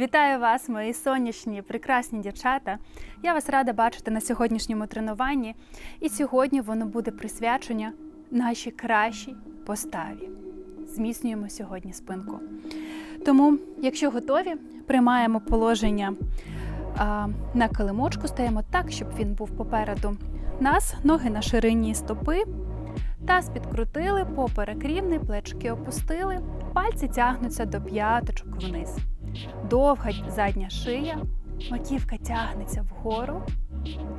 Вітаю вас, мої сонячні, прекрасні дівчата. Я вас рада бачити на сьогоднішньому тренуванні. І сьогодні воно буде присвячення нашій кращій поставі. Зміцнюємо сьогодні спинку. Тому, якщо готові, приймаємо положення а, на килимочку, стаємо так, щоб він був попереду нас, ноги на ширині стопи. Таз підкрутили, поперек рівний, плечки опустили, пальці тягнуться до п'яточок вниз. Довга задня шия, маківка тягнеться вгору.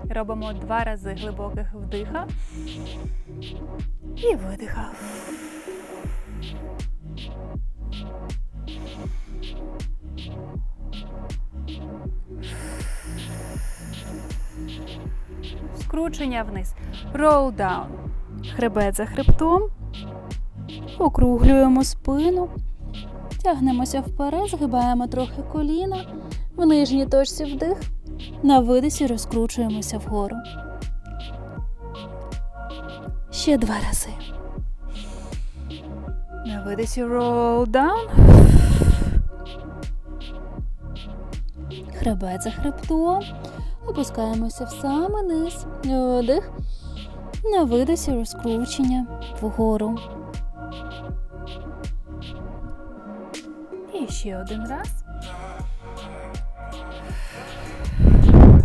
Робимо два рази глибоких вдиха і видиха. Скручення вниз. Roll down. Хребет за хребтом. Округлюємо спину. Тягнемося вперед, згибаємо трохи коліна. В нижній точці вдих. На видисі розкручуємося вгору. Ще два рази. На видисі roll down. Хребет за хребтом. Опускаємося в самий низ. Вдих. На видисі розкручення вгору. Ще один раз.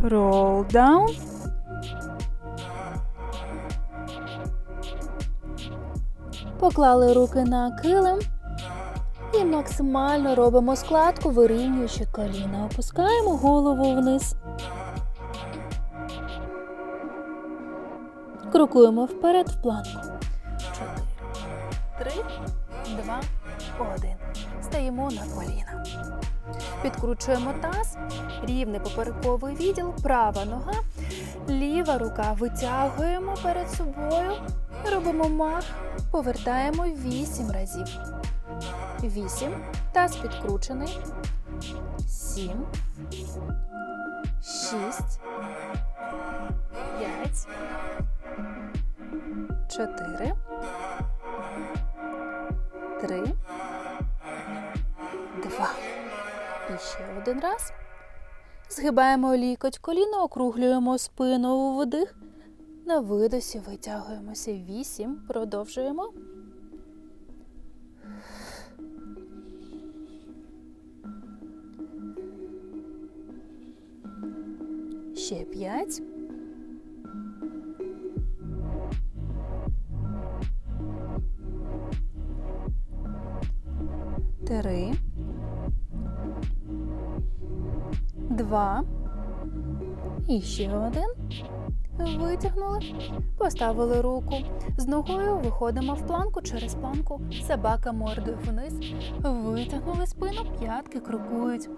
Roll down. Поклали руки на килим і максимально робимо складку, вирівнюючи коліна. Опускаємо голову вниз. Крокуємо вперед в планку. Стаємо на коліна. Підкручуємо таз, рівний поперековий відділ, права нога, ліва рука витягуємо перед собою. Робимо мах, повертаємо 8 разів. 8. Таз підкручений. 7. 6. 5. 4. 3. Ще один раз. Згибаємо лікоть коліно, округлюємо спину вдих. На видосі витягуємося. Вісім. Продовжуємо. Ще п'ять. Три. Два. І ще один. Витягнули. Поставили руку. З ногою виходимо в планку через планку. Собака мордою вниз. Витягнули спину, п'ятки крокують.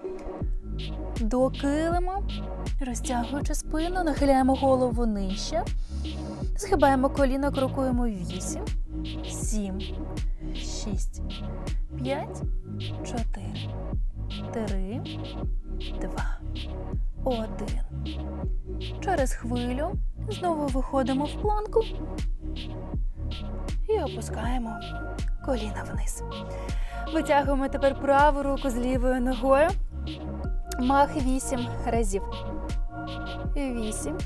До килима. Розтягуючи спину, нахиляємо голову нижче. Згибаємо коліна, крокуємо вісім, сім, шість, п'ять, чотири, три, два, один. Через хвилю знову виходимо в планку і опускаємо коліна вниз. Витягуємо тепер праву руку з лівою ногою. Мах вісім разів. Вісім.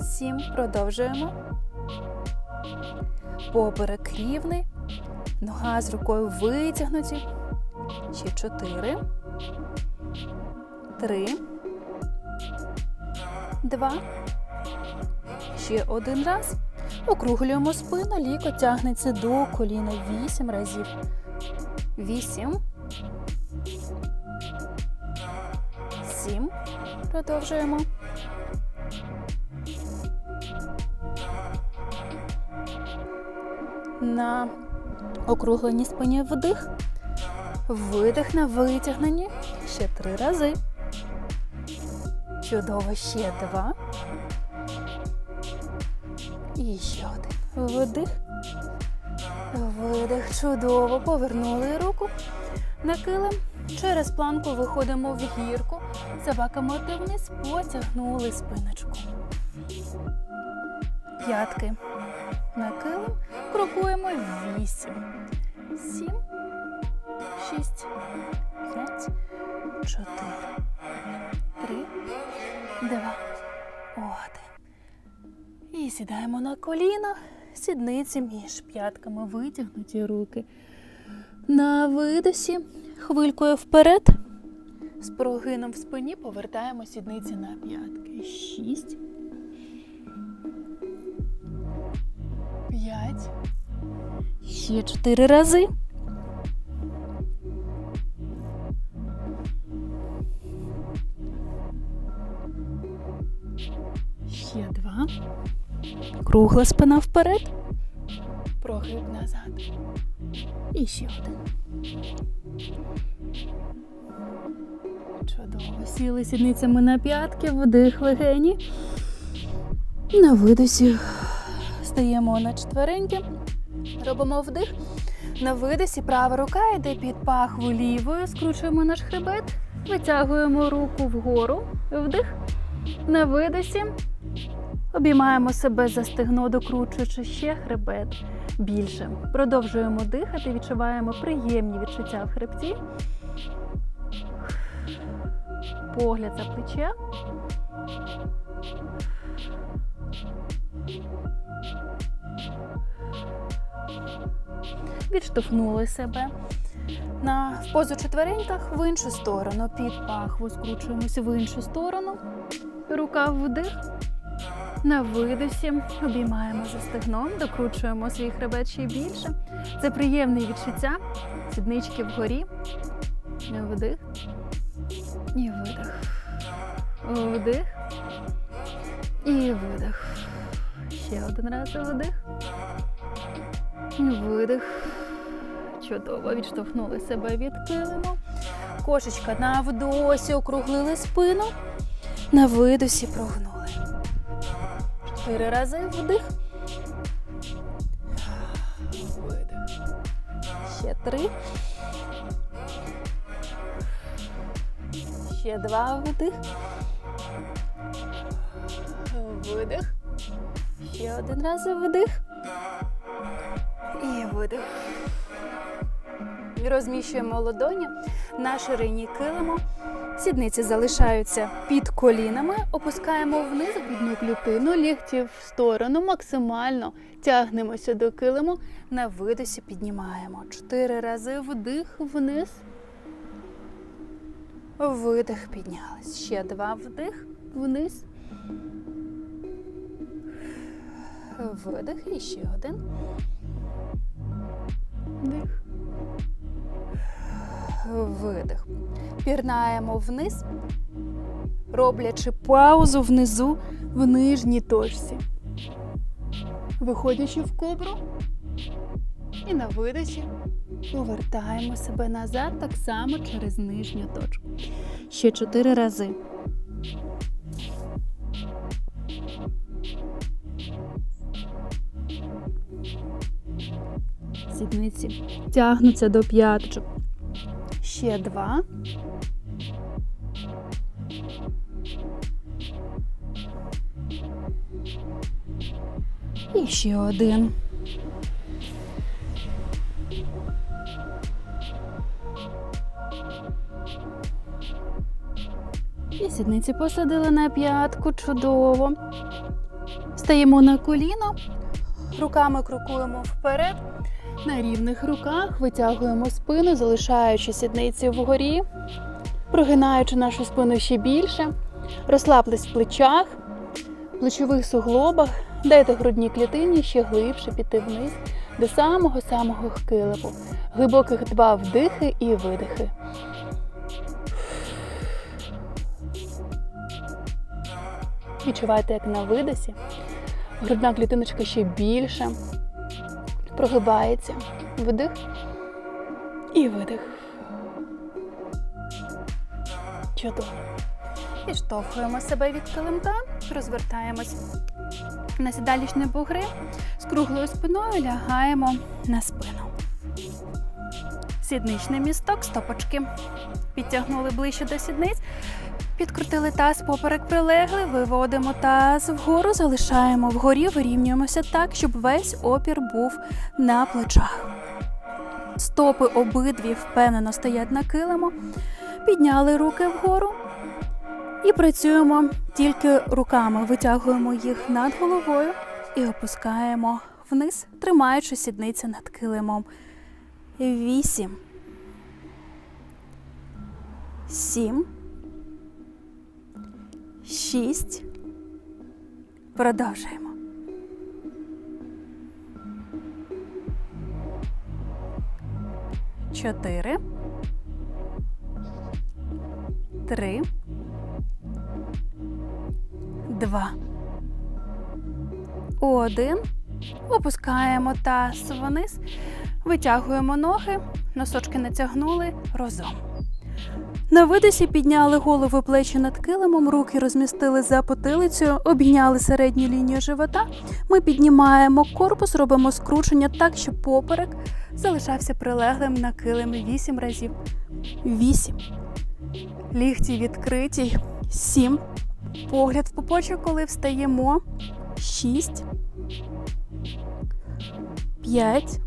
Сім. Продовжуємо. Поперек рівний. Нога з рукою витягнуті. Ще чотири. Три. Два. Ще один раз. Округлюємо спину, ліко тягнеться до коліна. Вісім разів. Вісім. Сім. Продовжуємо. На округленій спині вдих. Видих на витягненні. Ще три рази. Чудово, ще два. І ще один. Вдих. Видих. Чудово. Повернули руку. На килим. Через планку виходимо в гірку. Собака морди вниз, потягнули спиночку. П'ятки. На килим. Крокуємо вісім. Сім. Шість. П'ять. чотири, один. І сідаємо на коліно, сідниці між п'ятками, витягнуті руки. На видосі хвилькою вперед. З прогином в спині повертаємо сідниці на п'ятки. Шість. П'ять. Ще чотири рази. Ще. Кругла спина вперед. Прогиб назад. І ще один. Чудово. Сіли сідницями на п'ятки, вдих легені. На видосі стаємо на четвереньки. Робимо вдих. На видосі права рука йде під пахву лівою. Скручуємо наш хребет. Витягуємо руку вгору. Вдих. На видосі. Обіймаємо себе за стегно, докручуючи ще хребет більше. Продовжуємо дихати, відчуваємо приємні відчуття в хребті. Погляд за плече. Відштовхнули себе на позу четвереньках в іншу сторону. Під пахву скручуємося в іншу сторону. Рука вдих. На видосі обіймаємо за стегном, докручуємо свій хребет ще більше. Це приємне відчуття. Сіднички вгорі. Вдих. І видих. Вдих. І видих. Ще один раз вдих. Видих. Чудово. Відштовхнули себе від. Кошечка на вдосі округлили спину. На видосі прогнули. Чотири рази вдих. Видих. Ще три. Ще два вдих. Видих. Ще один раз вдих. І видих. Розміщуємо ладоні на ширині килиму. Сідниці залишаються під колінами, опускаємо вниз грудну клітину, лікті в сторону, максимально тягнемося до килиму. На видосі піднімаємо. Чотири рази вдих вниз. Видих піднялись. Ще два вдих вниз. Видих і ще один. Вдих. Видих. Пірнаємо вниз, роблячи паузу внизу в нижній точці. Виходячи в кобру і на видосі повертаємо себе назад так само через нижню точку. Ще чотири рази. Сідниці тягнуться до п'яточок. Ще два. І ще один. І сідниці посадили на п'ятку. Чудово. Стаємо на коліно, руками крокуємо вперед. На рівних руках витягуємо спину, залишаючи сідниці вгорі, прогинаючи нашу спину ще більше, розслаблись в плечах, плечових суглобах, дайте грудній клітині ще глибше піти вниз до самого-самого килиму. Глибоких два вдихи і видихи. Відчувайте, як на видосі. Грудна клітиночка ще більше прогибається. Вдих і видих. Чудово. Підштовхуємо себе від килимка, розвертаємось на сідалічні бугри, з круглою спиною лягаємо на спину. Сідничний місток, стопочки. Підтягнули ближче до сідниць, підкрутили таз, поперек прилегли, виводимо таз вгору, залишаємо вгорі, вирівнюємося так, щоб весь опір був на плечах. Стопи обидві впевнено стоять на килиму. Підняли руки вгору. І працюємо тільки руками. Витягуємо їх над головою і опускаємо вниз, тримаючи сідниці над килимом. Вісім. Сім. Шість. Продовжуємо. Чотири. Три. Два. Один. Опускаємо таз вниз. Витягуємо ноги, носочки натягнули разом. На видосі підняли голову і плечі над килимом, руки розмістили за потилицею, обійняли середню лінію живота. Ми піднімаємо корпус, робимо скручення так, щоб поперек залишався прилеглим на килимі 8 разів. 8. Лігті відкриті. 7. Погляд в пупочок, коли встаємо. 6. 5.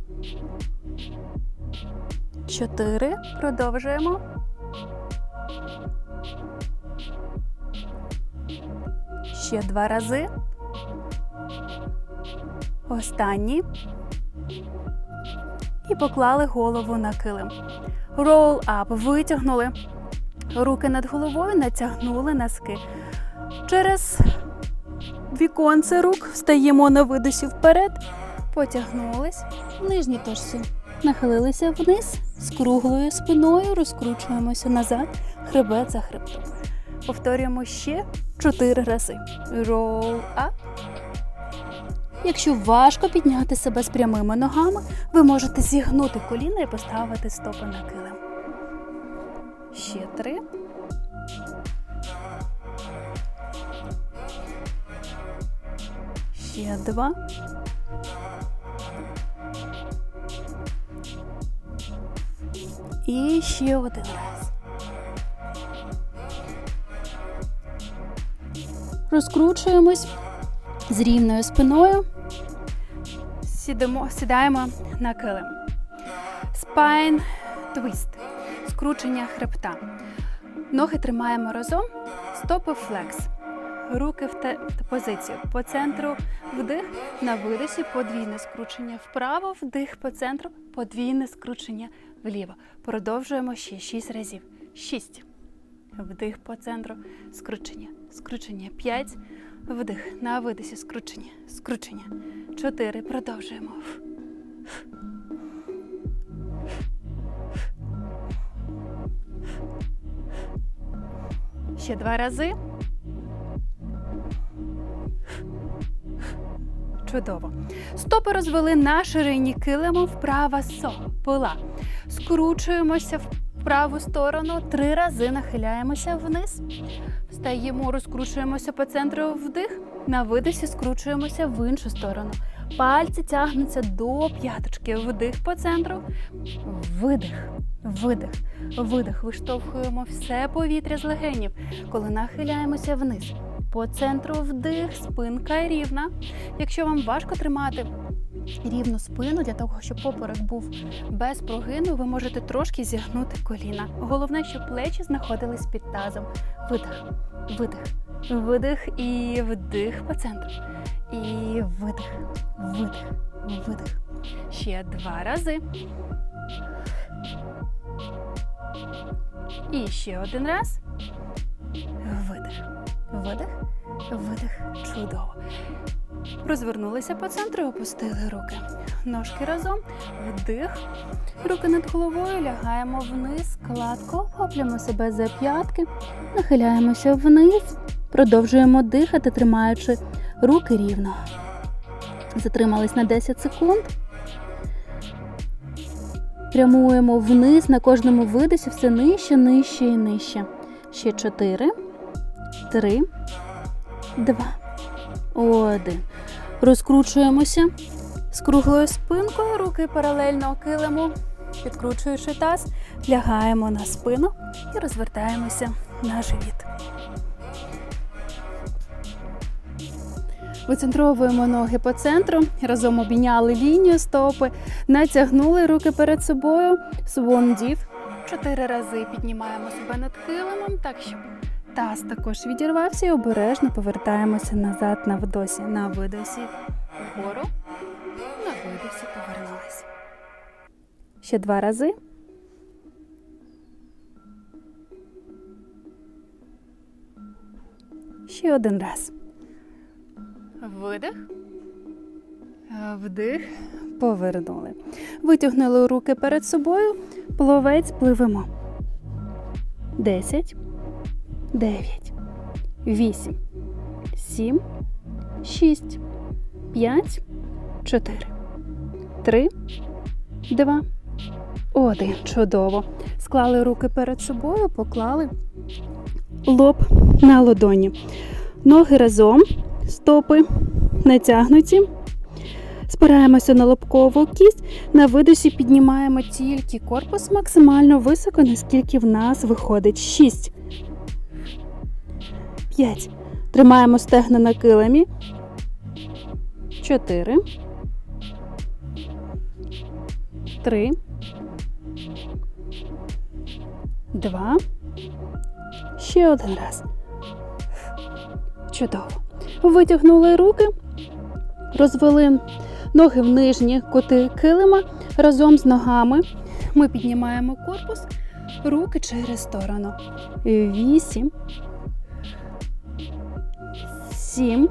4. Продовжуємо. Ще два рази. Останній. І поклали голову на килим. Roll up. Витягнули. Руки над головою натягнули носки. Через віконце рук встаємо на видосі вперед. Потягнулись в нижній. Нахилилися вниз з круглою спиною, розкручуємося назад, хребет за хребтом. Повторюємо ще чотири рази. Roll up. Якщо важко підняти себе з прямими ногами, ви можете зігнути коліна і поставити стопи на килим. Ще три. Ще два. І ще один раз. Розкручуємось з рівною спиною. Сідемо, сідаємо на килим. Spine twist. Скручення хребта. Ноги тримаємо разом. Стопи флекс. Руки в те позицію. По центру вдих, на видосі подвійне скручення вправо, вдих по центру, подвійне скручення вліво. Продовжуємо ще 6 разів. 6. Вдих по центру, скручення, скручення. 5. Вдих. На видосі скручення, скручення. 4. Продовжуємо. Ще два рази. Чудово. Стопи розвели на ширині килиму вправа со, пила. Скручуємося в праву сторону, три рази нахиляємося вниз. Встаємо, розкручуємося по центру вдих. На видисі скручуємося в іншу сторону. Пальці тягнуться до п'яточки. Вдих по центру. Видих. Видих. Видих. Виштовхуємо все повітря з легенів, коли нахиляємося вниз. По центру вдих, спинка рівна. Якщо вам важко тримати рівну спину для того, щоб поперек був без прогину, ви можете трошки зігнути коліна. Головне, щоб плечі знаходились під тазом. Видих, видих, видих і вдих по центру. І видих, видих, видих. Ще два рази. І ще один раз. Видих, видих, видих. Чудово. Розвернулися по центру, опустили руки. Ножки разом. Вдих. Руки над головою, лягаємо вниз, кладко, охоплюємо себе за п'ятки, нахиляємося вниз, продовжуємо дихати, тримаючи руки рівно. Затримались на 10 секунд. Прямуємо вниз на кожному видосі все нижче, нижче і нижче. Ще 4, 3, 2, 1. Розкручуємося з круглою спинкою, руки паралельно килиму, підкручуючи таз, лягаємо на спину і розвертаємося на живіт. Вицентровуємо ноги по центру, разом обійняли лінію стопи, натягнули руки перед собою, Dive. Чотири рази піднімаємо себе над килимом, так щоб таз також відірвався і обережно повертаємося назад на вдосі. На видосі вгору, на видосі повернулися. Ще два рази. Ще один раз. Видих. Вдих. Повернули. Витягнули руки перед собою. Пловець пливемо. Десять. Дев'ять. Вісім. Сім. Шість. П'ять. Чотири. Три. Два. Один. Чудово. Склали руки перед собою, поклали лоб на ладоні. Ноги разом, стопи натягнуті. Спираємося на лобкову кість. На видосі піднімаємо тільки корпус максимально високо, наскільки в нас виходить. 6. 5. Тримаємо стегна на килимі. 4. 3. 2. Ще один раз. Чудово. Витягнули руки, розвели ноги в нижні кути килима разом з ногами. Ми піднімаємо корпус, руки через сторону. Вісім. Сім.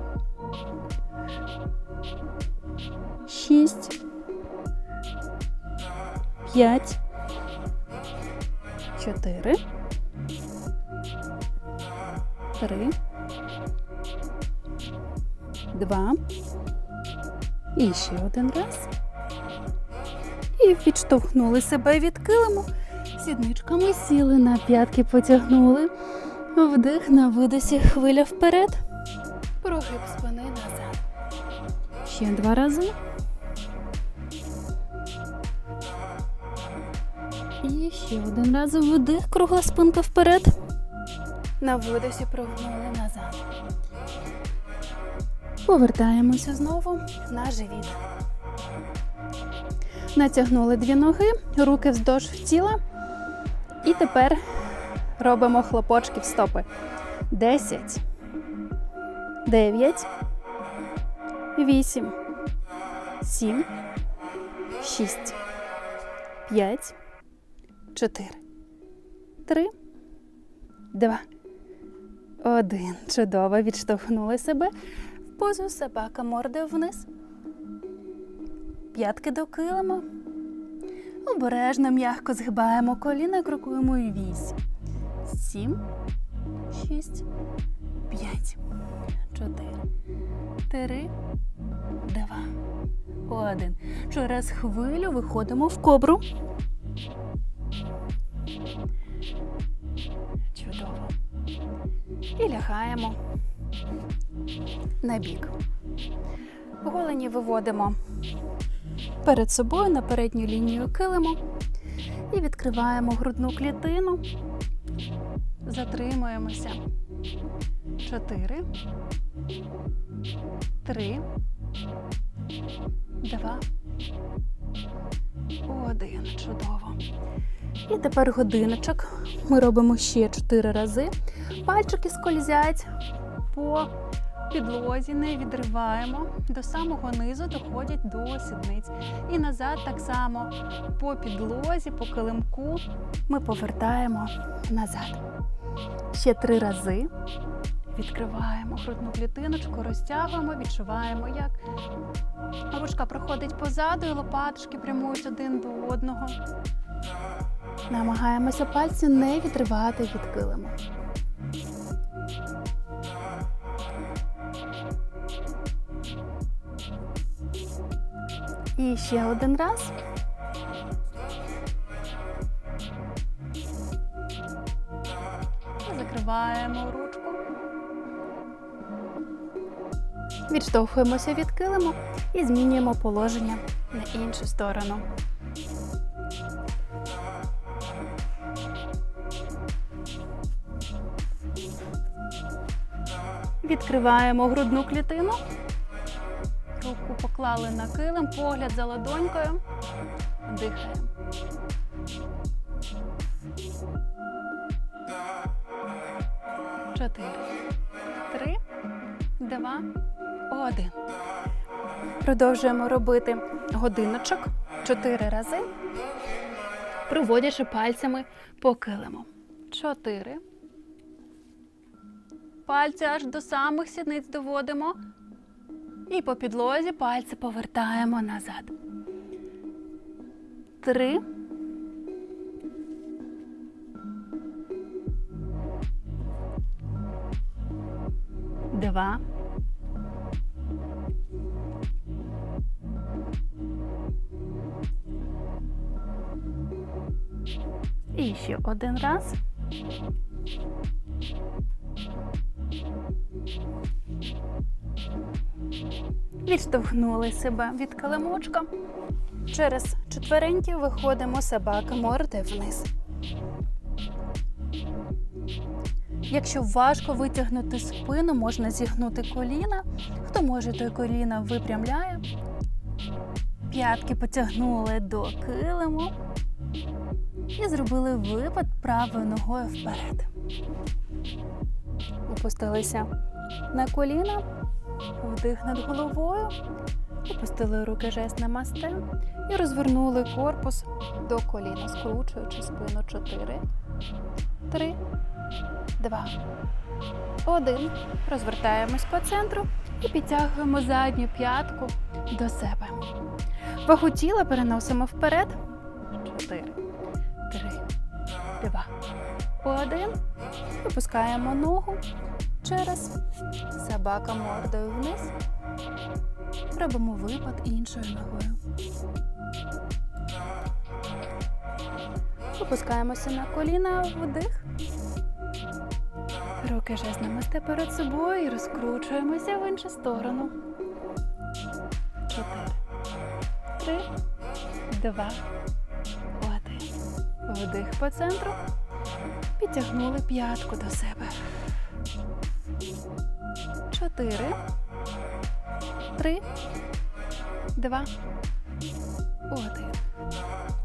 Шість. П'ять. Чотири. Три. Два. І ще один раз. І відштовхнули себе від килиму. Сідничками сіли на п'ятки, потягнули. Вдих на видосі хвиля вперед. Прогиб спини назад. Ще два рази. І ще один раз вдих, кругла спинка вперед. На видосі прогнули назад. Повертаємося знову на живіт. Натягнули дві ноги, руки вздовж тіла. І тепер робимо хлопочки в стопи. 10, 9, 8, 7, 6, 5, 4, 3, 2, 1. Чудово. Відштовхнули себе в позу собака мордою вниз. П'ятки до килима. Обережно м'яко згибаємо коліна, крокуємо вісім. Сім, шість, п'ять, чотири, три, два, один. Через хвилю виходимо в кобру. Чудово. І лягаємо на бік. Голені виводимо перед собою на передню лінію килиму і відкриваємо грудну клітину. Затримуємося. Чотири. Три. Два. Один. Чудово. І тепер годиночок. Ми робимо ще чотири рази. Пальчики скользять по підлозі, не відриваємо. До самого низу доходять до сідниць. І назад так само по підлозі, по килимку ми повертаємо назад. Ще три рази. Відкриваємо грудну клітиночку, розтягуємо, відчуваємо, як ручка проходить позаду і лопаточки прямують один до одного. Намагаємося пальці не відривати від килиму. І ще один раз. Закриваємо ручку. Відштовхуємося від килиму і змінюємо положення на іншу сторону. Відкриваємо грудну клітину Поклали на килим, погляд за ладонькою. Дихаємо. Чотири. Три, два, один. Продовжуємо робити годиночок чотири рази, проводячи пальцями по килиму. Чотири. Пальці аж до самих сідниць доводимо. І по підлозі пальці повертаємо назад. Три. Два. І ще один раз. Відштовхнули себе від килимочка. Через четвереньки виходимо собака морди вниз. Якщо важко витягнути спину, можна зігнути коліна. Хто може, той коліна випрямляє. П'ятки потягнули до килиму і зробили випад правою ногою вперед. Опустилися на коліна, вдих над головою, опустили руки жест на масте і розвернули корпус до коліна, скручуючи спину 4, 3, 2, 1. Розвертаємось по центру і підтягуємо задню п'ятку до себе. Вагу тіла переносимо вперед. 4, 3, 2, 1. Опускаємо ногу через собака мордою вниз. Робимо випад іншою ногою. Опускаємося на коліна, вдих. Руки жест намасте перед собою і розкручуємося в іншу сторону. Чотири. Три, два, один. Вдих по центру. Підтягнули п'ятку до себе. Чотири. Три, два, один.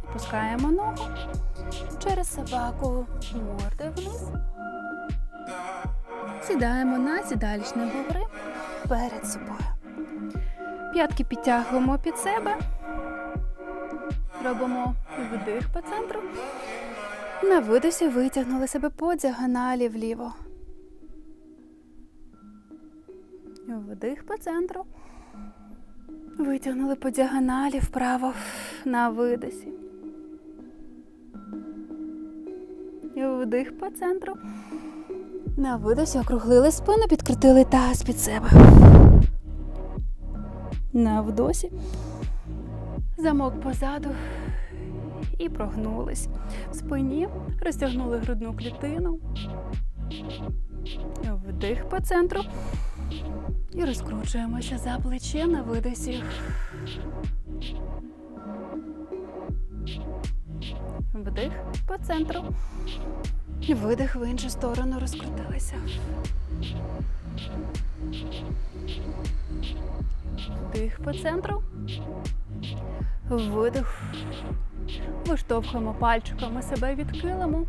Опускаємо ногу через собаку морди вниз. Сідаємо на сідалічні бугри перед собою. П'ятки підтягуємо під себе. Робимо вдих по центру. На видосі витягнули себе по діагоналі вліво. Вдих по центру. Витягнули по діагоналі вправо на видосі. Вдих по центру. На видосі округлили спину, підкрутили таз під себе. На вдосі. Замок позаду і прогнулись. В спині розтягнули грудну клітину. Вдих по центру. І розкручуємося за плече на видосі. Вдих по центру. Видих в іншу сторону розкрутилися. Вдих по центру. Видих. Виштовхуємо пальчиками себе від килиму,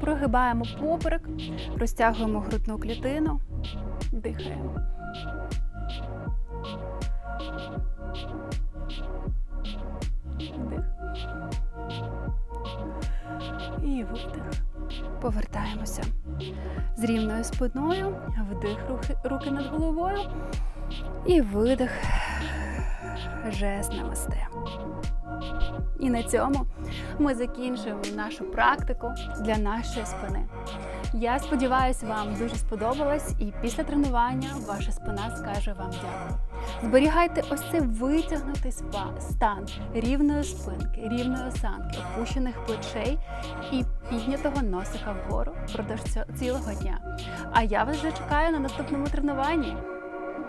прогибаємо поперек, розтягуємо грудну клітину, дихаємо. Вдих. І видих. Повертаємося з рівною спиною, вдих руки, над головою і видих жест намасте. І на цьому ми закінчуємо нашу практику для нашої спини. Я сподіваюся, вам дуже сподобалось, і після тренування ваша спина скаже вам дякую. Зберігайте ось цей витягнутий стан рівної спинки, рівної осанки, опущених плечей і піднятого носика вгору впродовж цілого дня. А я вас вже чекаю на наступному тренуванні.